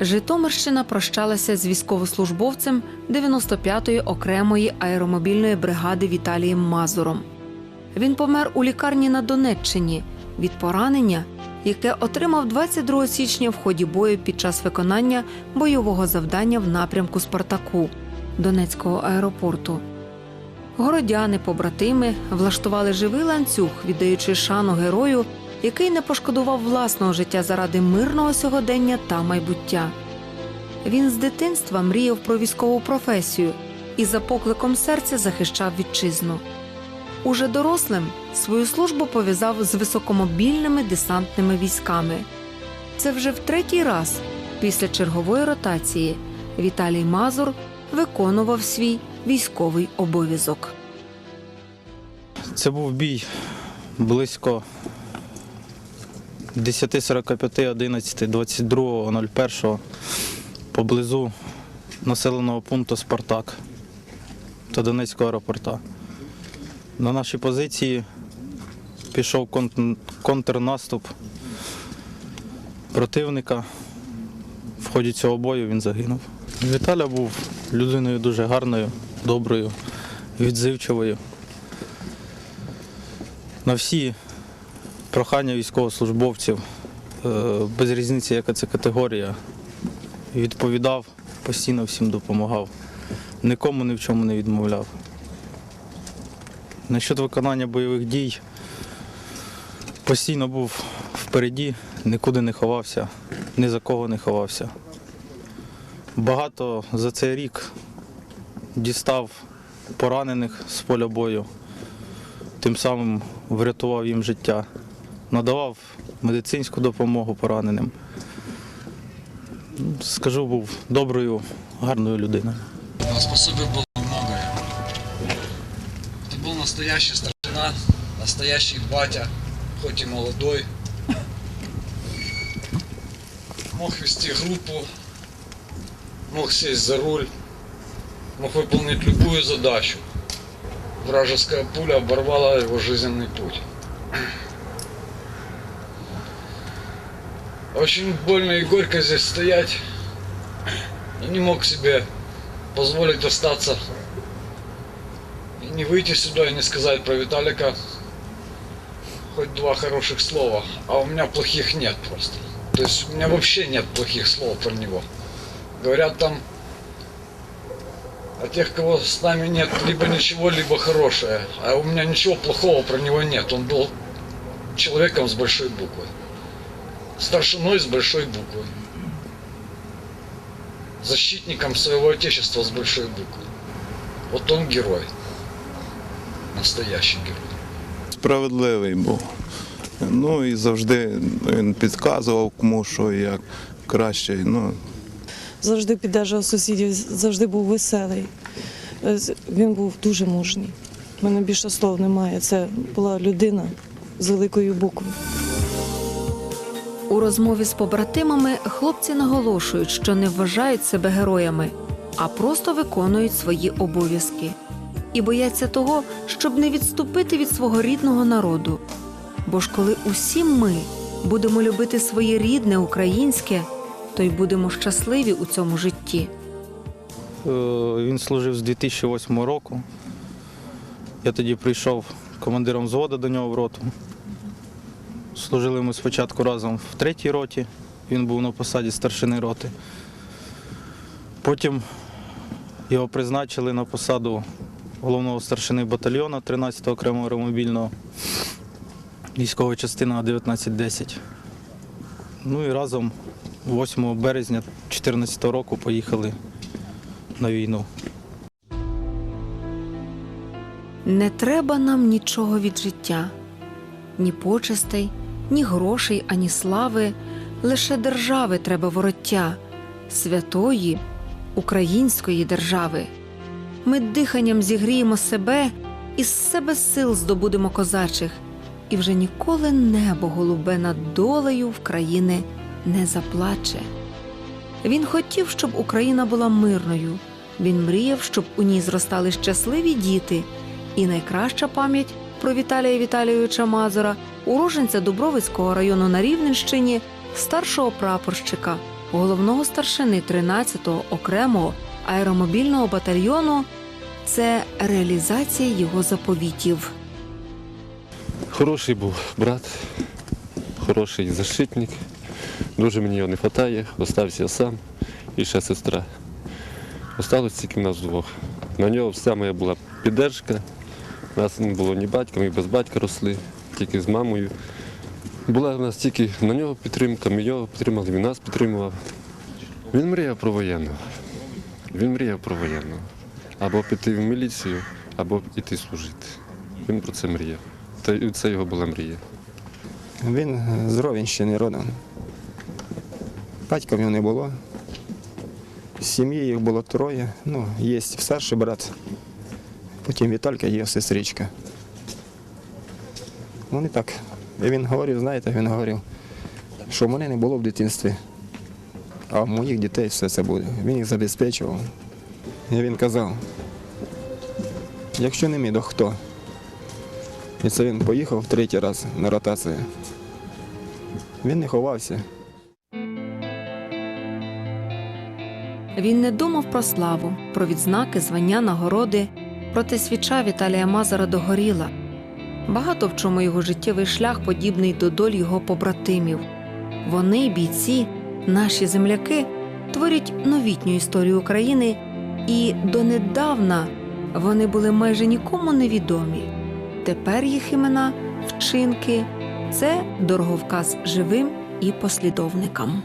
Житомирщина прощалася з військовослужбовцем 95-ї окремої аеромобільної бригади Віталієм Мазуром. Він помер у лікарні на Донеччині від поранення, яке отримав 22 січня в ході бою під час виконання бойового завдання в напрямку Спартаку Донецького аеропорту. Городяни, побратими влаштували живий ланцюг, віддаючи шану герою, який не пошкодував власного життя заради мирного сьогодення та майбуття. Він з дитинства мріяв про військову професію і за покликом серця захищав вітчизну. Уже дорослим свою службу пов'язав з високомобільними десантними військами. Це вже в третій раз після чергової ротації Віталій Мазур виконував свій військовий обов'язок. Це був бій близько 10.45, 11, 22.01 поблизу населеного пункту Спартак та Донецького аеропорта. На наші позиції пішов контрнаступ противника. В ході цього бою він загинув. Віталя був людиною дуже гарною, доброю, відзивчивою на всі прохання військовослужбовців, е, без різниці, яка це категорія, відповідав, постійно всім допомагав, нікому ні в чому не відмовляв. Насчет виконання бойових дій постійно був впереді, нікуди не ховався, ні за кого не ховався. Багато за цей рік дістав поранених з поля бою тим самим врятував їм життя, надавав медицинську допомогу пораненим. Ну, Скажу, був доброю, гарною людиною. Он способен был на многое. Это был настоящий старшина, настоящий батя, хоть и молодой. Мог вести группу, мог сесть за руль, мог выполнить любую задачу. Вражеская пуля оборвала его жизненный путь. Очень больно и горько здесь стоять. Я не мог себе позволить остаться и не выйти сюда и не сказать про Виталика хоть два хороших слова, а у меня плохих нет просто. То есть у меня вообще нет плохих слов про него. Говорят там о тех, кого с нами нет, либо ничего, либо хорошее. А у меня ничего плохого про него нет. Он был человеком с большой буквы. Старшиной с большой буквы защитником своего отечества с большой буквы. Вот он герой. Настоящий герой. справедливий був. Ну і завжди він підказував кому що як краще. Ну, завжди піддержував сусідів, завжди був веселий. Е, Він був дуже мужній. У мене більше слов немає. Це була людина з великою буквою. У розмові з побратимами хлопці наголошують, що не вважають себе героями, а просто виконують свої обов'язки і бояться того, щоб не відступити від свого рідного народу. Бо ж коли усі ми будемо любити своє рідне українське, то й будемо щасливі у цьому житті. Е, Він служив з 2008 року. Я тоді прийшов командиром взводу до нього в роту. Служили ми спочатку разом в третій роті. Він був на посаді старшини роти. Потім його призначили на посаду головного старшини батальйону 13-го окремого аеромобільного військова частина 1910. Ну і разом 8 березня 2014 року поїхали на війну. Не треба нам нічого від життя, ні почестей, ні грошей, ані слави, лише держави треба вороття, святої української держави. Ми диханням зігріємо себе і з себе сил здобудемо козачих, і вже ніколи небо голубе над долею в країни не заплаче. Він хотів, щоб Україна була мирною. Він мріяв, щоб у ній зростали щасливі діти. І найкраща пам'ять про Віталія Віталійовича Мазура, уроженця Дубровицького району на Рівненщині, старшого прапорщика, головного старшини 13-го окремого аеромобільного батальйону це реалізація його заповітів. Хороший був брат, хороший защитник. Дуже мені його не вистачає. Остався я сам і ще сестра. Осталось тільки нас двох. На нього вся моя була піддержка. У нас не було ні батька, ми без батька росли, тільки з мамою. Була в нас тільки на нього підтримка, ми його підтримали, він нас підтримував. Він мріяв про воєнного. Він мріяв про воєнного. Або піти в міліцію, або йти служити. Він про це мріяв. Та це його була мрія. Він з Ровенщини родом. Батька в нього не було. З сім'ї їх було троє. Ну, є старший брат, потім Віталька, є сестричка. Вони так. І він говорив, знаєте, він говорив, що в мене не було в дитинстві, а в моїх дітей все це буде. Він їх забезпечував. І він казав, якщо не мій, то хто? І це він поїхав третій раз на ротацію. Він не ховався. Він не думав про славу, про відзнаки, звання, нагороди, проте свіча Віталія Мазара догоріла. Багато в чому його життєвий шлях подібний до доль його побратимів. Вони, бійці, наші земляки, творять новітню історію України, і донедавна вони були майже нікому невідомі. Тепер їх імена, вчинки це дороговказ живим і послідовникам.